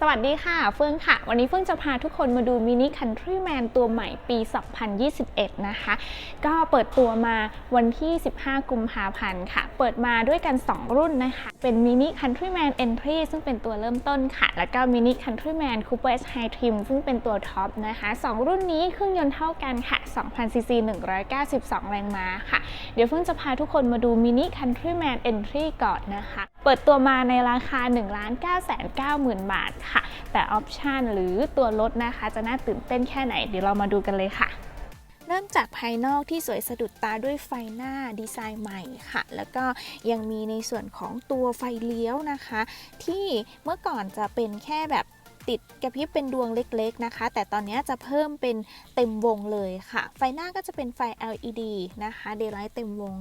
สวัสดีค่ะ เฟื่องค่ะ วันนี้เฟื่องจะพาทุกคนมาดูมินิคันทรีแมนตัวใหม่ปี 2021 นะคะ ก็เปิดตัวมาวันที่ 15 กุมภาพันธ์ค่ะ เปิดมาด้วยกัน 2 รุ่นนะคะ เป็นมินิคันทรีแมน Entry ซึ่งเป็นตัวเริ่มต้นค่ะ แล้วก็มินิคันทรีแมน Cooper S High Trim ซึ่งเป็นตัวท็อปนะคะ 2 รุ่นนี้เครื่องยนต์เท่ากันค่ะ2,000ซีซี192 แรงม้าค่ะ เดี๋ยวเฟื่องจะพาทุกคนมาดูมินิคันทรีแมน Entry ก่อนนะคะ เปิดตัวมาในราคา 1 9 9 9 0 0 0 บาทค่ะ แต่ออปชันหรือตัวรถนะคะ จะน่าตื่นเต้นแค่ไหน เดี๋ยวเรามาดูกันเลยค่ะเริ่มจากภายนอกที่สวยสะดุดตาด้วยไฟหน้าดีไซน์ใหม่ค่ะ แล้วก็ยังมีในส่วนของตัวไฟเลี้ยวนะคะ ที่เมื่อก่อนจะเป็นแค่แบบติดกระพริบเป็นดวงเล็กๆนะคะ แต่ตอนนี้จะเพิ่มเป็นเต็มวงเลยค่ะ ไฟหน้าก็จะเป็นไฟ LED นะคะ Daylight เต็มวง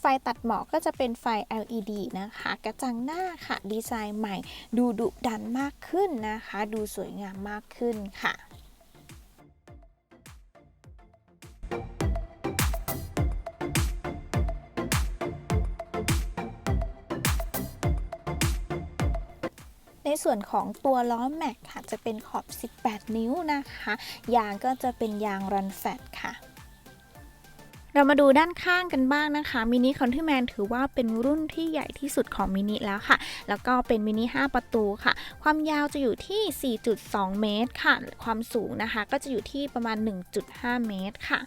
ไฟตัดหมอกก็จะเป็นไฟ LED นะคะ กระจังหน้าค่ะ ดีไซน์ใหม่ ดูดุดันมากขึ้นนะคะ ดูสวยงามมากขึ้นค่ะในส่วนของตัวล้อแม็กค่ะ จะเป็นขอบ 18 นิ้วนะคะ ยางก็จะเป็นยางรันแฟตค่ะ เรามาดูด้านข้างกันบ้างนะคะมินิคอนทนแมนถือว่าเป็นรุ่นที่ใหญ่ที่สุดของมินิแล้วค่ะ แล้วก็เป็นมินิ 5 ประตูค่ะ ความยาวจะอยู่ที่ 4.2 เมตรค่ะ ความสูงนะคะ ก็จะอยู่ที่ประมาณ 1.5 เมตรค่ะ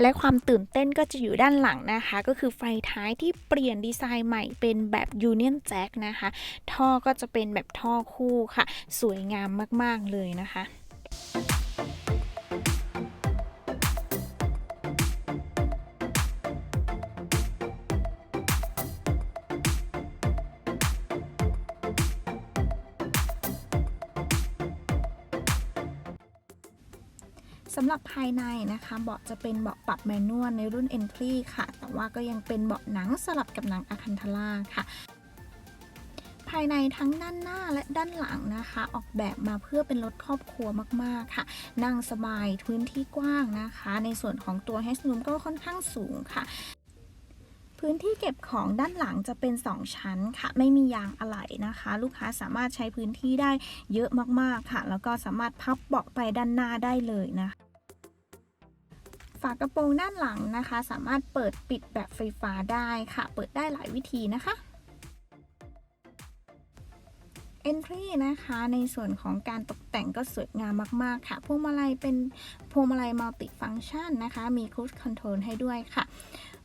และความตื่นเต้นก็จะอยู่ด้านหลังนะคะ ก็คือไฟท้ายที่เปลี่ยนดีไซน์ใหม่เป็นแบบ Union Jack นะคะ ท่อก็จะเป็นแบบท่อคู่ค่ะ สวยงามมากๆเลยนะคะ สำหรับภายในนะคะเบาะจะเป็นเบาะปรับแมนนวลในรุ่น Entry ค่ะ แต่ว่าก็ยังเป็นเบาะหนังสลับกับหนังอะคันทาร่าค่ะภายในทั้งด้านหน้าและด้านหลังนะคะ ออกแบบมาเพื่อเป็นรถครอบครัวมากๆค่ะ นั่งสบายพื้นที่กว้างนะคะ ในส่วนของตัว h e a d r o o m ก็ค่อนข้างสูงค่ะ พื้นที่เก็บของด้านหลังจะเป็น 2 ชั้นค่ะ ไม่มียางอะไหล่นะคะ ลูกค้าสามารถใช้พื้นที่ได้เยอะมากๆค่ะ แล้วก็สามารถพับเบาะไปด้านหน้าได้เลยนะคะ ฝากระโปรงด้านหลังนะคะ สามารถเปิดปิดแบบไฟฟ้าได้ค่ะ เปิดได้หลายวิธีนะคะ Entry นะคะในส่วนของการตกแต่งก็สวยงามมาก ๆ ค่ะ พวงมาลัยเป็นพวงมาลัยมัลติฟังชันนะคะ มี Cruise Control ให้ด้วยค่ะ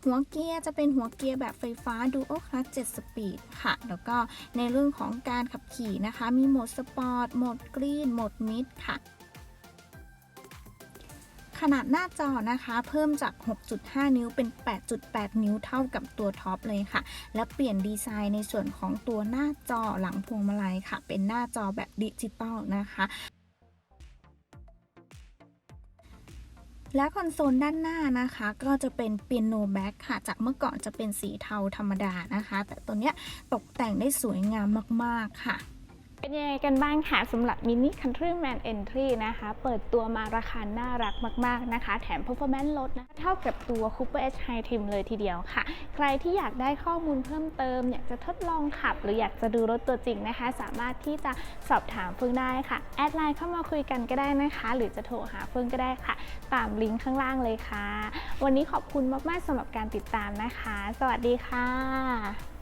หัวเกียร์จะเป็นหัวเกียร์แบบไฟฟ้า Dual Clutch 7 Speed ค่ะ แล้วก็ในเรื่องของการขับขี่นะคะ มีโหมดสปอร์ตโหมดกรีนโหมดมิดค่ะ ขนาดหน้าจอนะคะ เพิ่มจาก 6.5 นิ้วเป็น 8.8 นิ้วเท่ากับตัวท็อปเลยค่ะ และเปลี่ยนดีไซน์ในส่วนของตัวหน้าจอหลังพวงมาลัยค่ะ เป็นหน้าจอแบบดิจิตอลนะคะและคอนโซลด้านหน้านะคะ ก็จะเป็นเปียโนแบ็กค่ะ จากเมื่อก่อนจะเป็นสีเทาธรรมดานะคะ แต่ตัวเนี้ยตกแต่งได้สวยงามมาก ๆ ค่ะ เป็นยังไงกันบ้างคะสำหรับ Mini Countryman Entry นะคะ เปิดตัวมาราคาน่ารักมาก ๆ นะคะ แถม performance ลดนะ เท่ากับตัว Cooper H High Trim เลยทีเดียวค่ะ ใครที่อยากได้ข้อมูลเพิ่มเติม อยากจะทดลองขับ หรืออยากจะดูรถตัวจริงนะคะ สามารถที่จะสอบถามเฟื่องได้ค่ะ แอดไลน์เข้ามาคุยกันก็ได้นะคะ หรือจะโทรหาเฟื่องก็ได้ค่ะ ตามลิงก์ข้างล่างเลยค่ะ วันนี้ขอบคุณมาก ๆสำหรับการติดตามนะคะ สวัสดีค่ะ